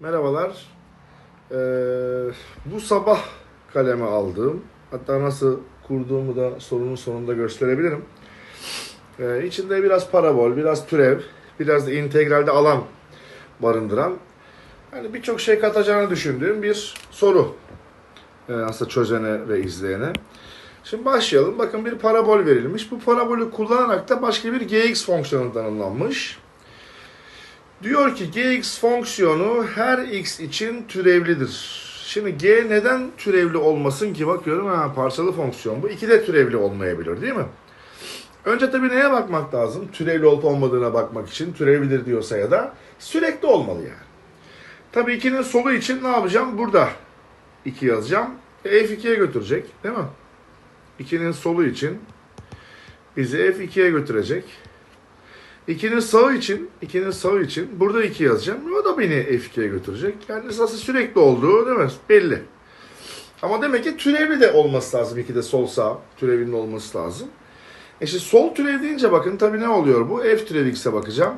Merhabalar. Ee, bu sabah kaleme aldığım, hatta nasıl kurduğumu da sorunun sonunda gösterebilirim. Ee, içinde biraz parabol, biraz türev, biraz da integralde alan barındıran, yani birçok şey katacağını düşündüğüm bir soru. Ee, aslında çözene ve izleyene. Şimdi başlayalım. Bakın bir parabol verilmiş. Bu parabolü kullanarak da başka bir gx fonksiyonu tanımlanmış. Diyor ki gx fonksiyonu her x için türevlidir. Şimdi g neden türevli olmasın ki? Bakıyorum ha parçalı fonksiyon bu. İki de türevli olmayabilir değil mi? Önce tabii neye bakmak lazım? Türevli olup olmadığına bakmak için. Türevlidir diyorsa ya da sürekli olmalı yani. Tabii 2'nin solu için ne yapacağım? Burada 2 yazacağım. E, F2'ye götürecek değil mi? 2'nin solu için bizi F2'ye götürecek. 2'nin sağı için, 2'nin sağı için burada 2 yazacağım. O da beni F2'ye götürecek. Yani esası sürekli olduğu değil mi? Belli. Ama demek ki türevli de olması lazım. 2'de sol sağ türevinin olması lazım. E şimdi sol türev deyince bakın tabii ne oluyor bu? F türev x'e bakacağım.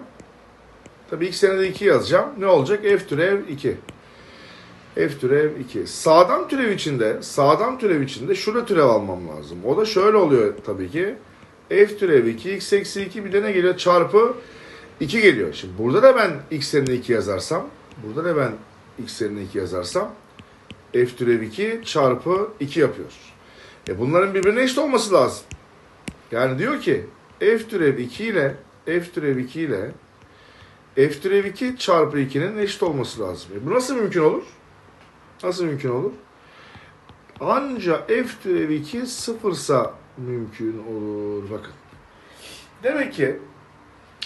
Tabii x yerine de 2 yazacağım. Ne olacak? F türev 2. F türev 2. Sağdan türev içinde, sağdan türev içinde şurada türev almam lazım. O da şöyle oluyor tabii ki. F türev 2, x eksi 2 bir de ne geliyor? Çarpı 2 geliyor. Şimdi burada da ben x yerine 2 yazarsam, burada da ben x yerine 2 yazarsam f türev 2 çarpı 2 yapıyor. E bunların birbirine eşit olması lazım. Yani diyor ki f türev 2 ile f türev 2 ile f türev 2 çarpı 2'nin eşit olması lazım. E bu nasıl mümkün olur? Nasıl mümkün olur? Anca f türev 2 sıfırsa mümkün olur. Bakın. Demek ki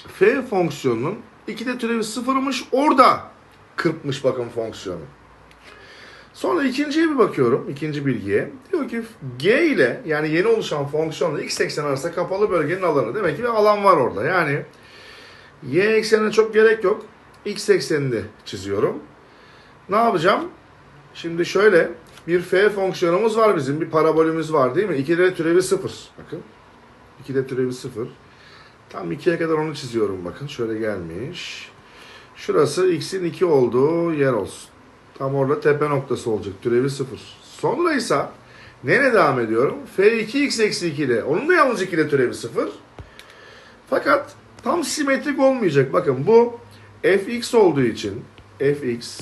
f fonksiyonunun 2'de türevi sıfırmış orada kırpmış bakın fonksiyonu. Sonra ikinciye bir bakıyorum, ikinci bilgiye. Diyor ki g ile yani yeni oluşan fonksiyonla x eksen arasında kapalı bölgenin alanı. Demek ki bir alan var orada. Yani y eksenine çok gerek yok. x eksenini çiziyorum. Ne yapacağım? Şimdi şöyle bir f fonksiyonumuz var bizim. Bir parabolümüz var değil mi? 2'de türevi 0. Bakın. 2'de türevi 0. Tam 2'ye kadar onu çiziyorum bakın. Şöyle gelmiş. Şurası x'in 2 olduğu yer olsun. Tam orada tepe noktası olacak. Türevi 0. Sonra ise nereye devam ediyorum? f2x eksi 2 ile. Onun da yalnız 2 ile türevi 0. Fakat tam simetrik olmayacak. Bakın bu fx olduğu için fx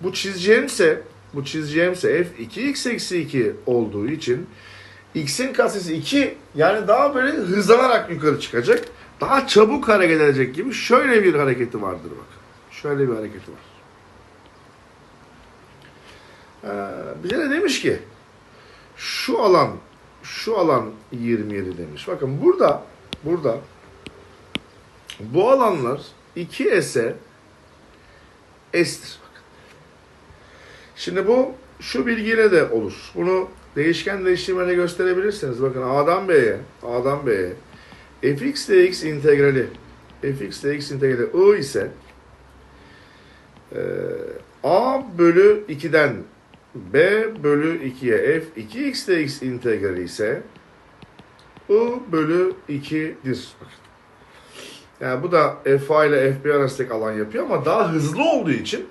bu çizeceğimse bu çizeceğimse f 2x eksi 2 olduğu için x'in katsayısı 2 yani daha böyle hızlanarak yukarı çıkacak. Daha çabuk hareket edecek gibi şöyle bir hareketi vardır bakın. Şöyle bir hareketi var. Ee, bize ne demiş ki? Şu alan şu alan 27 demiş. Bakın burada burada bu alanlar 2s'e s'tir. Şimdi bu şu bilgiyle de olur. Bunu değişken değiştirmeyle gösterebilirsiniz. Bakın A'dan B'ye A'dan B'ye fx dx integrali fx dx integrali i ise e, a bölü 2'den b bölü 2'ye f 2x dx integrali ise i bölü 2'dir. Bakın. Yani bu da fa ile fb arasındaki alan yapıyor ama daha hızlı olduğu için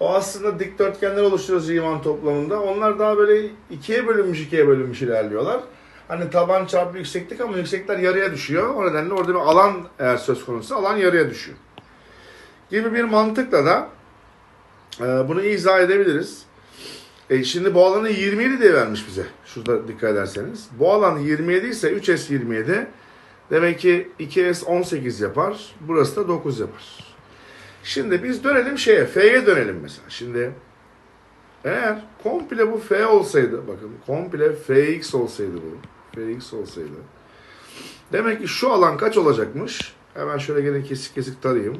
o aslında dikdörtgenler oluşturuyor Riemann toplamında. Onlar daha böyle ikiye bölünmüş ikiye bölünmüş ilerliyorlar. Hani taban çarpı yükseklik ama yükseklikler yarıya düşüyor. O nedenle orada bir alan eğer söz konusu alan yarıya düşüyor. Gibi bir mantıkla da e, bunu izah edebiliriz. E şimdi bu alanı 27 diye vermiş bize. Şurada dikkat ederseniz. Bu alan 27 ise 3S 27. Demek ki 2S 18 yapar. Burası da 9 yapar. Şimdi biz dönelim şeye, F'ye dönelim mesela. Şimdi eğer komple bu F olsaydı, bakın komple Fx olsaydı bu, Fx olsaydı. Demek ki şu alan kaç olacakmış? Hemen şöyle gene kesik kesik tarayayım.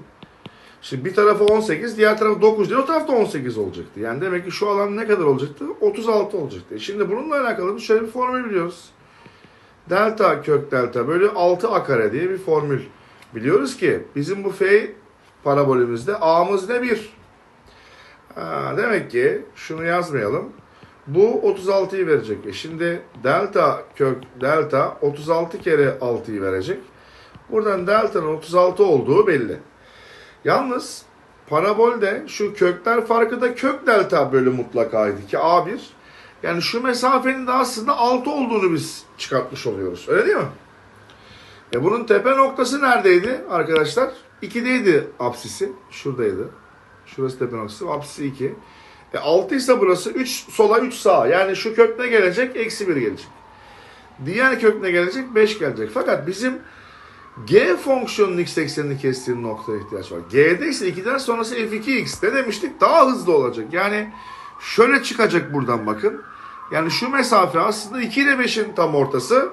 Şimdi bir tarafı 18, diğer tarafı 9 değil, o tarafta 18 olacaktı. Yani demek ki şu alan ne kadar olacaktı? 36 olacaktı. Şimdi bununla alakalı şöyle bir formül biliyoruz. Delta kök delta bölü 6 a kare diye bir formül. Biliyoruz ki bizim bu F parabolümüzde a'mız ne 1. Ha, demek ki şunu yazmayalım. Bu 36'yı verecek. E şimdi delta kök delta 36 kere 6'yı verecek. Buradan delta'nın 36 olduğu belli. Yalnız parabolde şu kökler farkı da kök delta bölü mutlakaydı ki A1. Yani şu mesafenin de aslında 6 olduğunu biz çıkartmış oluyoruz. Öyle değil mi? E bunun tepe noktası neredeydi arkadaşlar? 2'deydi apsisi. Şuradaydı. Şurası tepe noktası. Apsisi 2. E 6 ise burası 3 sola 3 sağa. Yani şu kök ne gelecek? Eksi 1 gelecek. Diğer kök ne gelecek? 5 gelecek. Fakat bizim G fonksiyonunun x eksenini kestiği noktaya ihtiyaç var. G'de ise 2'den sonrası f2x. Ne demiştik? Daha hızlı olacak. Yani şöyle çıkacak buradan bakın. Yani şu mesafe aslında 2 ile 5'in tam ortası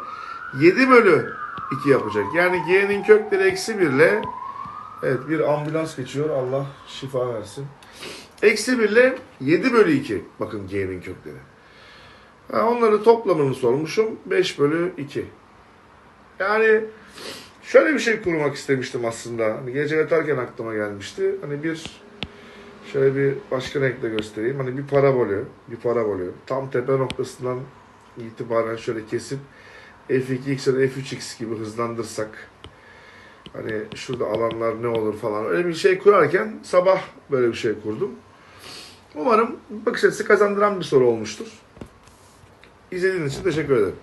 7 bölü 2 yapacak. Yani G'nin kökleri eksi 1 ile evet bir ambulans geçiyor. Allah şifa versin. Eksi 1 ile 7 bölü 2. Bakın G'nin kökleri. Ha, onları toplamını sormuşum. 5 bölü 2. Yani şöyle bir şey kurmak istemiştim aslında. Hani gece yatarken aklıma gelmişti. Hani bir şöyle bir başka renkle göstereyim. Hani bir parabolü, bir parabolü tam tepe noktasından itibaren şöyle kesip f2x ya da f3x gibi hızlandırsak hani şurada alanlar ne olur falan öyle bir şey kurarken sabah böyle bir şey kurdum. Umarım bakış açısı kazandıran bir soru olmuştur. İzlediğiniz için teşekkür ederim.